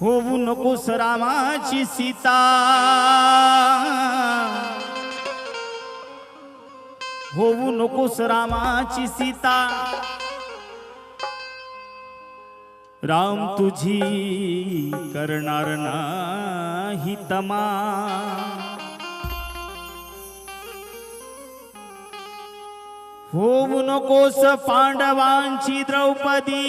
होऊ नकोस रामाची सीता होऊ नकोस रामाची सीता. राम तुझी करणार नाही तमा. होऊ नकोस पांडवांची द्रौपदी.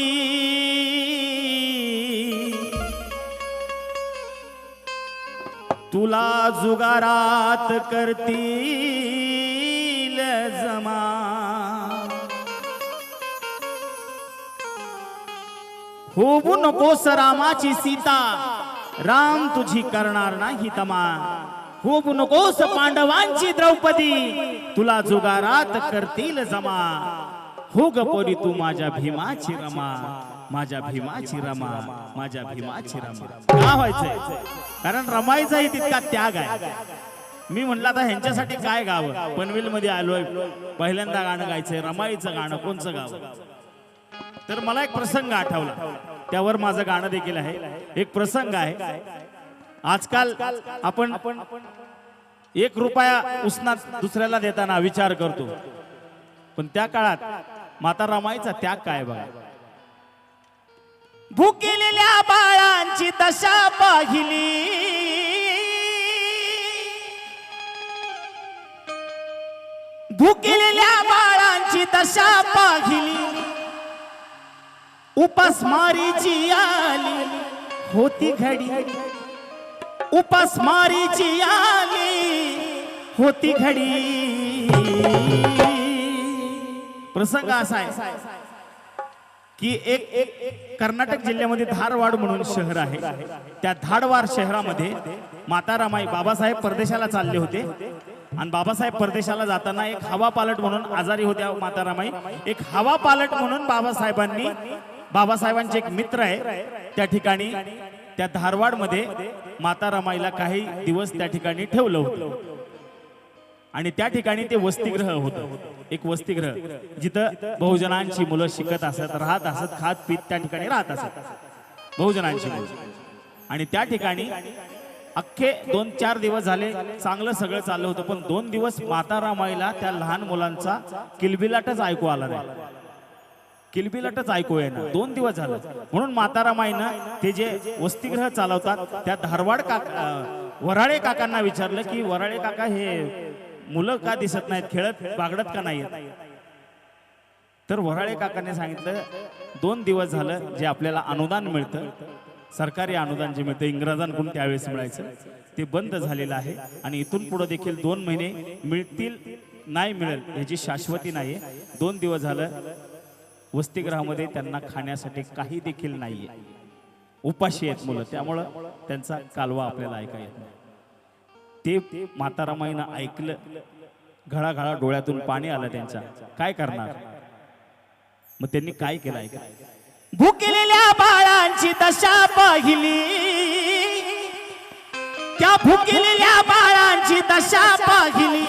तुला जुगारात करती समा होऊ नकोस रामाची सीता राम तुझी करणार नाही तमा। होऊ नकोस पांडवांची द्रौपदी तुला जुगारात करतील जमा। हो ग पोरी तू माझ्या भीमाची रमा माझ्या भीमाची रमा माझ्या भीमाची रमा। का व्हायचंय? कारण रमायचाही तितका त्याग आहे। मी म्हटलं आता ह्यांच्यासाठी काय गावं? पनवेल मध्ये आलोय. पहिल्यांदा गाणं गायचंय. रमाईचं गाणं. कोणचं गाव? तर मला एक प्रसंग आठवला. त्यावर माझं गाणं देखील आहे. एक प्रसंग आहे. आजकाल आपण एक रुपया उसनात दुसऱ्याला देताना विचार करतो. पण त्या काळात माता रमाईचा त्याग काय बघा? भुकेलेल्या बाळांची दशा पाहिली. भुकेलेल्या बाळांची दशा पाहिली. उपासमारीची आली. होती घडी. उपासमारीची आली. होती घडी. प्रसंग असा आहे की एक एक कर्नाटक जिल्ह्यामध्ये धारवाड म्हणून शहर आहे. त्या धारवाड शहरामध्ये माता रमाई बाबासाहेब परदेशाला चालले होते. आणि बाबासाहेब परदेशाला जाताना एक हवा पालट म्हणून आजारी होत्या मातारामाई. एक हवा पालट म्हणून बाबासाहेबांनी बाबासाहेबांचे एक मित्र आहे त्या ठिकाणी त्या धारवाडमध्ये मातारामाईला काही दिवस त्या ठिकाणी ठेवलं होतं. आणि त्या ठिकाणी ते वसतिग्रह होतं. एक वसतिग्रह जिथं बहुजनांची मुलं शिकत असत राहत असत खात पीत त्या ठिकाणी राहत असत. बहुजनांची मुलं. आणि त्या ठिकाणी अख्खे दोन चार दिवस झाले चांगलं सगळं चाललं होतं पण दोन दिवस माता रामाईला त्या लहान मुलांचा किलबिलाटच ऐकू आला नाही. किलबिलाटच ऐकू येणार दोन दिवस झालं. म्हणून माता रामाईनं ते जे वसतिगृह चालवतात त्या धारवाड काका वराळे काकांना विचारलं की वराळे काका हे मुलं का दिसत नाहीत? खेळत बागडत का नाहीत तर वराळे काकाने सांगितलं दोन दिवस झालं जे आपल्याला अनुदान मिळतं सरकारी अनुदान जे मिळतं इंग्रजांकडून त्यावेळेस मिळायचं ते बंद झालेलं आहे. आणि इथून पुढे देखील दोन महिने मिळतील नाही मिळेल ह्याची शाश्वती नाही दोन दिवस झालं वसतिगृहामध्ये त्यांना खाण्यासाठी काही देखील नाही उपाशी आहेत मुलं त्यामुळं त्यांचा कालवा आपल्याला ऐका येत नाही. ते मातारामाईनं ऐकलं घळाघळा डोळ्यातून पाणी आलं त्यांच्या. काय करणार? मग त्यांनी काय केलं ऐका. भुकेलेल्या बाळांची दशा पाहिली. त्या फुकिलेल्या बाळांची दशा पाहिली.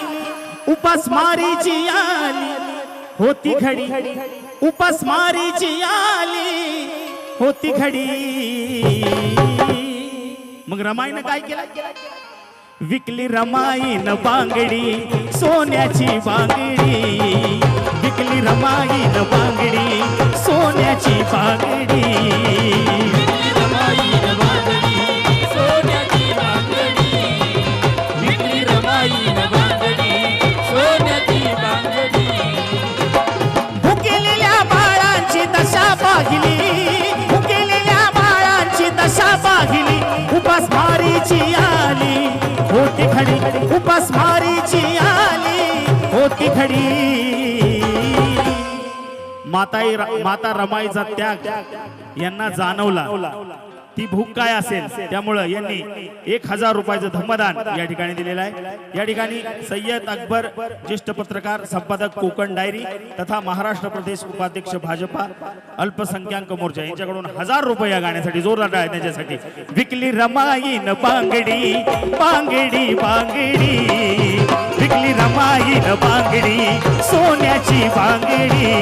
उपस्मारीची आली. होती घडी. उपस्मारीची आली. होती घडी. मग रमाईनं काय केलं? विकली रमाईन बांगडी सोन्याची बांगडी. विकली रमाईन बांगडी सोन्याची बांगडी. भुकेलेल्या बाळांची दशा पाहिली. भुकेलेल्या बाळांची दशा पाहिली. उपासमारीची आली. होती खडी उपासमारीची आली. होती खडी. माताई माता रमाईचा त्याग यांना जाणवला. ती भूक काय असेल त्यामुळं यांनी एक हजार रुपयाचं धम्मदान या ठिकाणी दिलेलं आहे. या ठिकाणी सय्यद अकबर ज्येष्ठ पत्रकार संपादक कोकण डायरी तथा महाराष्ट्र प्रदेश उपाध्यक्ष भाजपा अल्पसंख्याक मोर्चा यांच्याकडून हजार रुपये या गाण्यासाठी जोरदार आहे त्यांच्यासाठी विकली रमाईन बांगडी बांगडी बांगडी. विकली रमाईन बांगडी सोन्याची बांगडी.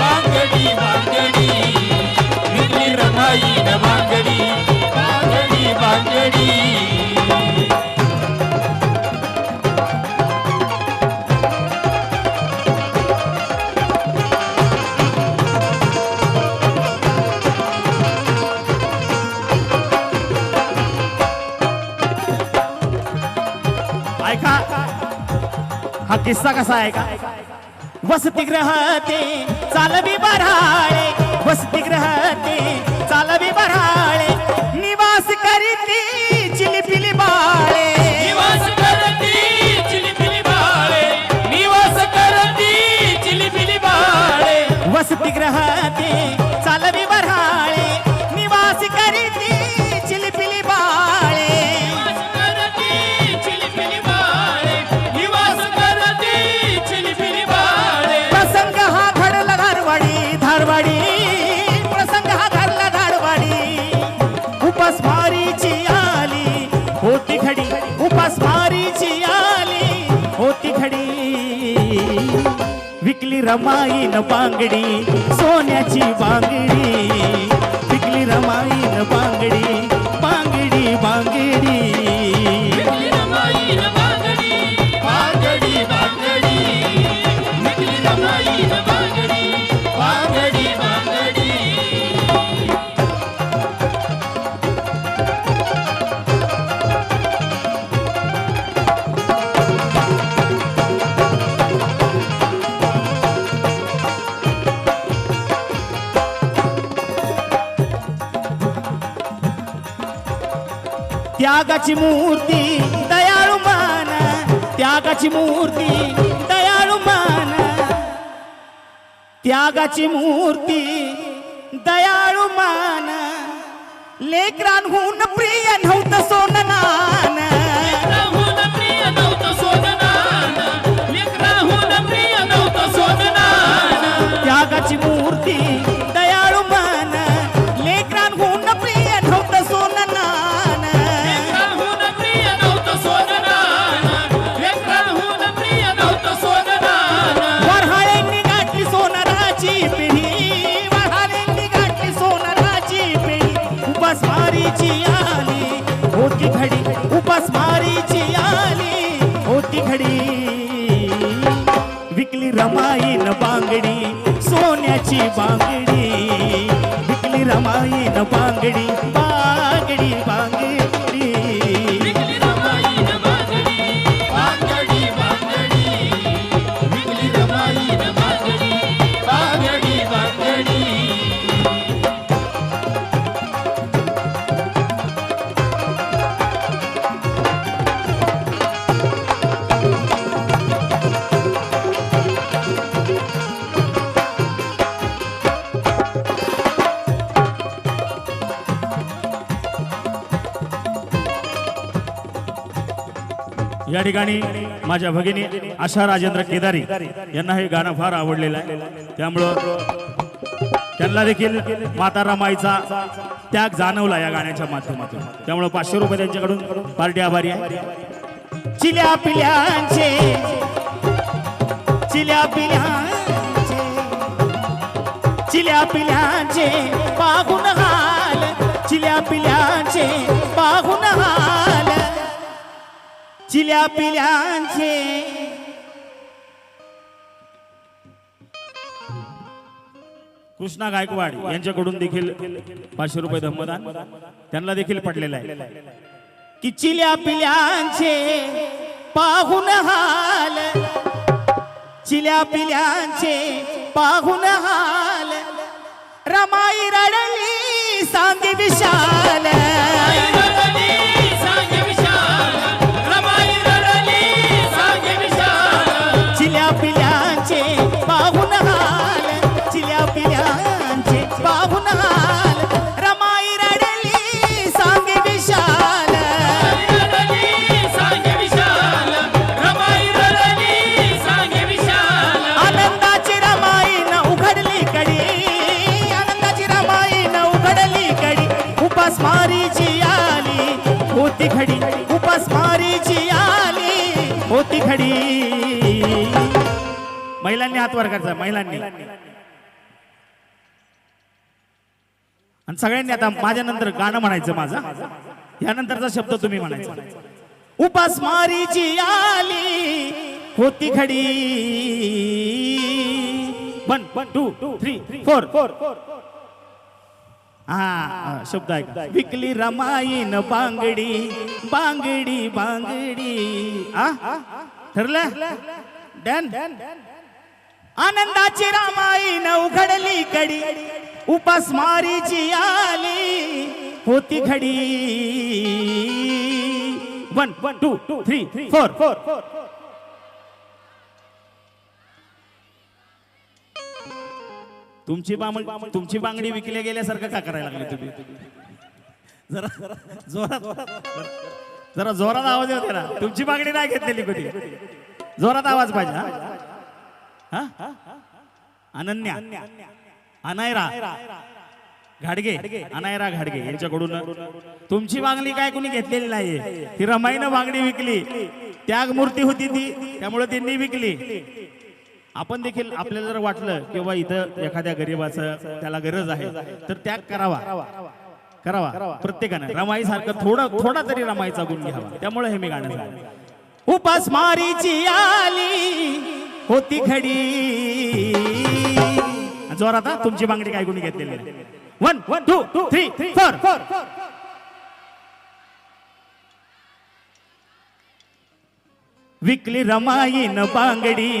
बांगडी बांगडी बांगडी बांगडी बांगडी हा किस्सा कसा आहे का? वसतिगृहाते चालवी बराळे. वसतिगृहाते चालवी बराळे. निवास करीती चिलिपिली बाळे. निवास करती चिलिपिली बाळे. निवास करती चिलिपिली बाळे. चालवी उपासमारीची आली होती घडी. विकली रमाईन बांगडी सोन्याची बांगडी. त्यागाची मूर्ती दयाळू मान त्यागाची मूर्ती दयाळू मान. त्यागाची मूर्ती दयाळू मान. लेकरांहून प्रिय नव्हतं सोनं रमाईन बांगडी सोन्याची बांगडी. विकली रमाईन बांगडी या ठिकाणी माझ्या भगिनी आशा राजेंद्र केदारी यांना हे गाणं फार आवडलेलं आहे. त्यामुळं त्यांना देखील माता रमाईचा त्याग जाणवला या गाण्याच्या माध्यमातून. त्यामुळं पाचशे रुपये त्यांच्याकडून पार्टी आभारी आहे. चिल्या पिल्यांचे चिल्या पिल्यांचे चिल्या पिल्यांचे पाहून हाल. चिल्या पिल्यांचे चिल्या पिल्यांचे. कृष्णा गायकवाड यांच्याकडून देखील पाचशे रुपये धम्मदान त्यांना देखील पडलेलं आहे. कि चिल्या पिल्यांचे पाहून हाल. चिल्या पिल्यांचे पाहून हाल. रमाई रडली सांगी विशाल. खडी महिलांनी हात वर करायचा महिलांनी. आणि सगळ्यांनी आता माझ्या नंतर गाणं म्हणायचं माझं. यानंतरचा शब्द तुम्ही म्हणायचा. उपासमारीची आली होती खडी. One one two two three four four हा शब्द आहे विकली रमाईन बांगडी बांगडी बांगडी. आ? ठरलं? डन. आनंदाची रामाई उघडली कडी उपासमारीची आली होती खडी one one two two three three four four four तुमची बांग तुमची बांगडी विकल्या गेल्यासारखं का करायला लागली तुम्ही? जरा जोरात जरा जोरात आवाज येऊ ना. तुमची मागणी नाही घेतलेली कधी जोरात आवाज पाहिजे हा? हा? अनन्या. अनायरा. घाडगे. अनायरा घाडगे यांच्याकडून. तुमची मागणी काय कोणी घेतलेली नाहीये. ती रमाईनं मागणी विकली. त्याग मूर्ती होती ती. त्यामुळे त्यांनी विकली. आपण देखील आपल्याला जर वाटलं किंवा इथं एखाद्या गरीबाचं त्याला गरज आहे तर त्याग करावा. करावा. प्रत्येकानं. रमाई सारखं थोडं थोडा तरी रमाईचा गुण घ्यावा. त्यामुळे हे मी गाणं सांगितलं. उपासमारीची आली होती खडी. जोरात हा, तुमची बांगडी काय गुणी घेतलेली? One one two two three four four विकली रमाईन बांगडी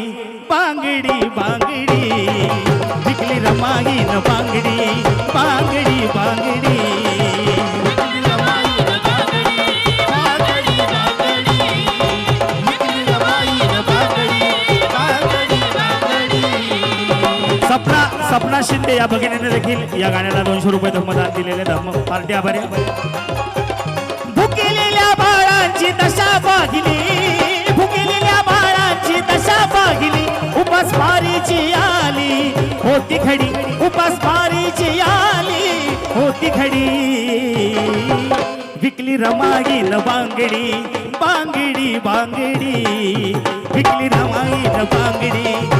बांगडी बांगडी. विकली रमाईन बांगडी बांगडी बांगडी. सपना शिंदे या भगिनीने देखील या गाण्याला दोनशे रुपये धर्मदान दिलेले धर्म पार्टी आभारी भुकेलेल्या बाळांची दशा पाहिली. भुकेलेल्या बाळांची दशा पाहिली. उपासमारीची आली. होती खडी उपासमारीची आली. होती खडी. विकली रमाईन बांगडी बांगडी बांगडी. विकली रमाईन बांगडी.